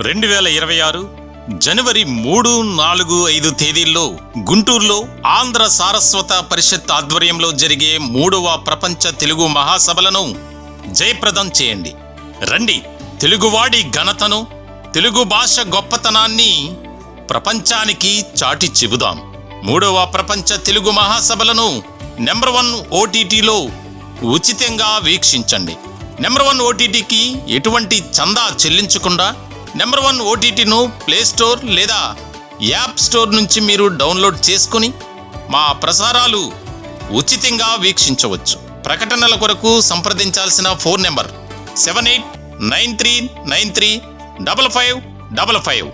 రెండు వేల ఇరవై ఆరు జనవరి మూడు నాలుగు ఐదు తేదీల్లో గుంటూరులో ఆంధ్ర సారస్వత పరిషత్ ఆధ్వర్యంలో జరిగే మూడవ ప్రపంచ తెలుగు మహాసభలను జయప్రదం చేయండి. రండి తెలుగువాడి ఘనతను తెలుగు భాష గొప్పతనాన్ని ప్రపంచానికి చాటి చెబుదాం. మూడవ ప్రపంచ తెలుగు మహాసభలను నెంబర్ వన్ ఓటీటీలో ఉచితంగా వీక్షించండి. నెంబర్ వన్ ఓటీటీకి ఎటువంటి చందా చెల్లించకుండా నెంబర్ వన్ ఓటీటీను ప్లే స్టోర్ లేదా యాప్ స్టోర్ నుంచి మీరు డౌన్లోడ్ చేసుకుని మా ప్రసారాలు ఉచితంగా వీక్షించవచ్చు. ప్రకటనల కొరకు సంప్రదించాల్సిన phone number seven eight nine three nine three double five double five.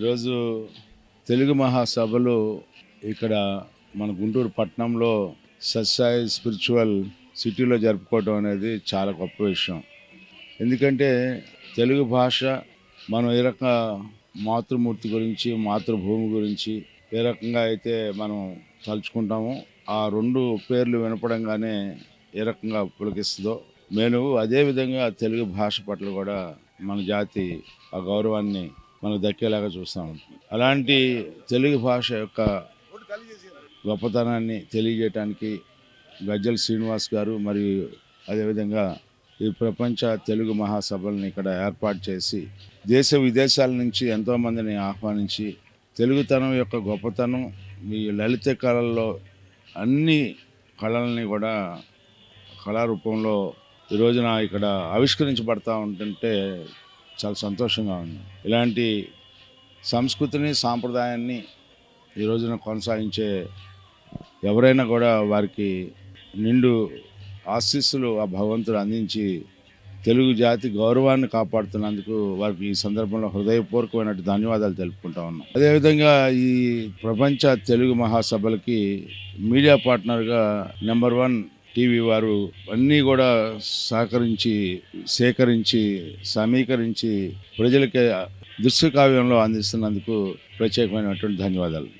ఈరోజు తెలుగు మహాసభలు ఇక్కడ మన గుంటూరు పట్టణంలో సత్సాయి స్పిరిచువల్ సిటీలో జరుపుకోవడం అనేది చాలా గొప్ప విషయం. ఎందుకంటే తెలుగు భాష మనం ఏ రకంగా మాతృమూర్తి గురించి మాతృభూమి గురించి ఏ రకంగా అయితే మనం తలుచుకుంటామో ఆ రెండు పేర్లు వినపడంగానే ఏ రకంగా పులకిస్తుందో. నేను అదేవిధంగా తెలుగు భాష పట్ల కూడా మన జాతి ఆ గౌరవాన్ని మనకు దక్కేలాగా చూస్తాం అలాంటి తెలుగు భాష యొక్క గొప్పతనాన్ని తెలియజేయటానికి గజ్జల శ్రీనివాస్ గారు మరియు అదేవిధంగా ఈ ప్రపంచ తెలుగు మహాసభలను ఇక్కడ ఏర్పాటు చేసి దేశ విదేశాల నుంచి ఎంతోమందిని ఆహ్వానించి తెలుగుతనం యొక్క గొప్పతనం ఈ లలిత కళల్లో అన్ని కళల్ని కూడా కళారూపంలో ఈ రోజున ఇక్కడ ఆవిష్కరించబడతా ఉంటుంటే చాలా సంతోషంగా ఉంది. ఇలాంటి సంస్కృతిని సాంప్రదాయాన్ని ఈ రోజున కొనసాగించే ఎవరైనా కూడా వారికి నిండు ఆశీస్సులు ఆ భగవంతుడు అందించి తెలుగు జాతి గౌరవాన్ని కాపాడుతున్నందుకు వారికి ఈ సందర్భంలో హృదయపూర్వకమైన ధన్యవాదాలు తెలుపుకుంటా ఉన్నాం. అదేవిధంగా ఈ ప్రపంచ తెలుగు మహాసభలకి మీడియా పార్ట్నర్గా నెంబర్ వన్ టీవీ వారు అన్నీ కూడా సహకరించి సేకరించి సమీకరించి ప్రజలకి దృశ్య కావ్యంలో అందిస్తున్నందుకు ప్రత్యేకమైనటువంటి ధన్యవాదాలు.